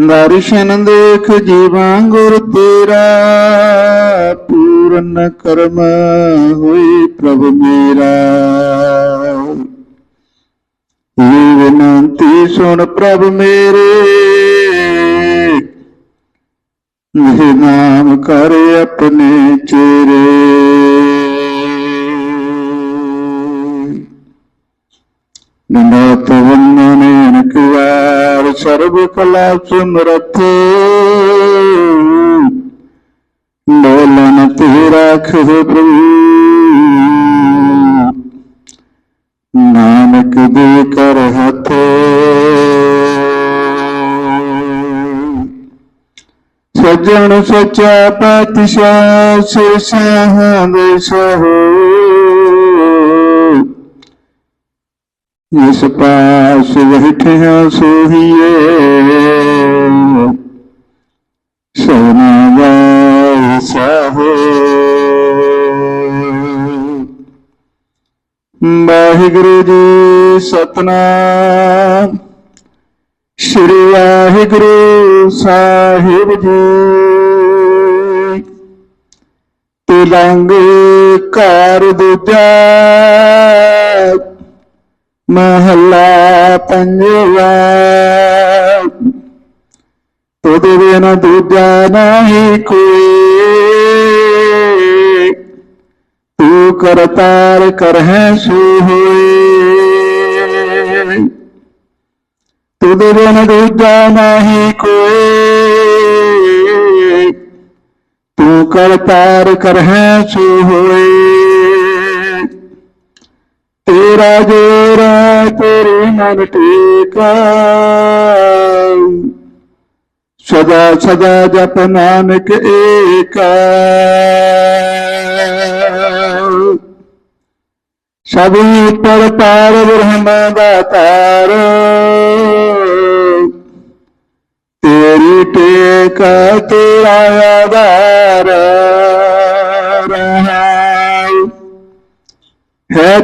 ਦਰਸ਼ਨ ਦੇਖ ਜੀਵਾਂ ਗੁਰ ਤੇਰਾ, ਪੂਰਨ ਕਰਮ ਹੋਈ ਪ੍ਰਭ ਮੇਰਾ। ਇਹ ਬੇਨੰਤੀ ਸੁਣ ਪ੍ਰਭ ਮੇਰੇ, ਇਹ ਨਾਮ ਕਰ ਆਪਣੇ ਚੇਰੇ। ਨੰਦਤ ਵੰਦਨੇ सर्वकला सुमरथ डोलन तेरा खर प्रभु। नानक देकर हथ। सजन सचा पातिशाह से सहा हो। ਜਿਸ ਪਾਸ ਬੈਠਿਆ ਸੋਹੀਏ। ਸੋਨਾ ਵਾਇਸਾਹੋ ਵਾਹਿਗੁਰੂ ਜੀ ਸਤਨਾਮ। ਸ੍ਰੀ ਵਾਹਿਗੁਰੂ ਸਾਹਿਬ ਜੀ। ਤਿਲੰਗ ਘਰ ਦੂਜਾ। महला पंजवा तुद नहीं तू करतार कर है सोए दूजा नहीं कोई तू करतार कर है सोए तेरा जोरा तेरे मन टेका। सदा सदा जप नानक एक। सभी पर तार ब्रह्म तार। तेरी टेका, तेरा आधार।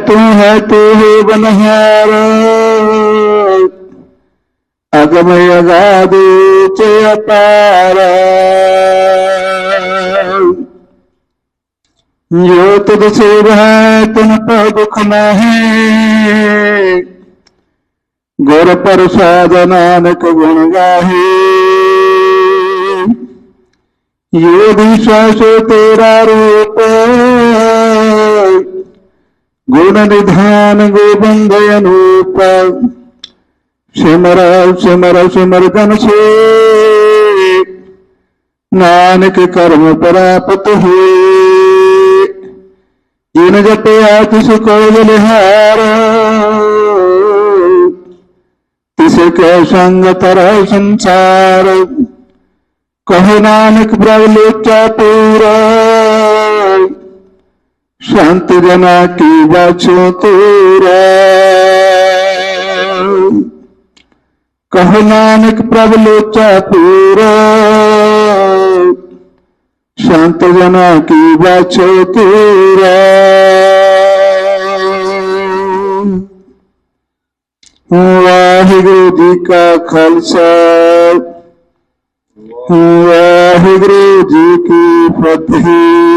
ਹੈ ਤੂੰ ਹੈ ਤੂੰ ਹੀ ਬਨਹਾਰ ਅਗਮ ਅਗਾਦ ਚ ਅਪਾਰ। ਜੋ ਤੁਧ ਸੇਵ ਹੈ, ਤਿਨ ਪੈ ਦੁਖ ਨਾਹੀ। ਗੁਰ ਪ੍ਰਸਾਦ ਨਾਨਕ ਗੁਣ ਗਾਹੇ। ਜੋ ਵਿਸ਼ਵਾਸ ਤੇਰਾ ਰੂਪ ਗੁਣ ਨਿਧਾਨ ਗੋਬਿੰਦ ਅਨੂਪ ਸਿਮਰ ਸਿਮਰ ਸਿਮਰ ਜਨ ਸੇ ਨਾਨਕ ਕਰਮ ਪ੍ਰਾਪਤ ਹੋਏ ਜਿਨ ਜਪਿਆ ਤਿਸ ਕੋ ਬਲਿਹਾਰ ਤਿਸ ਕੈ ਸੰਗ ਤਰੈ ਸੰਸਾਰ ਕਹੋ ਨਾਨਕ ਪ੍ਰਭ ਲੋਚਾ ਪੂਰਾ शांति जना की बाचो तेरा। कह नानक प्रभ लोचा तेरा। शांत जना की बाचो तेरा। वाहिगुरु जी का खालसा। वाहिगुरु जी की फतेह।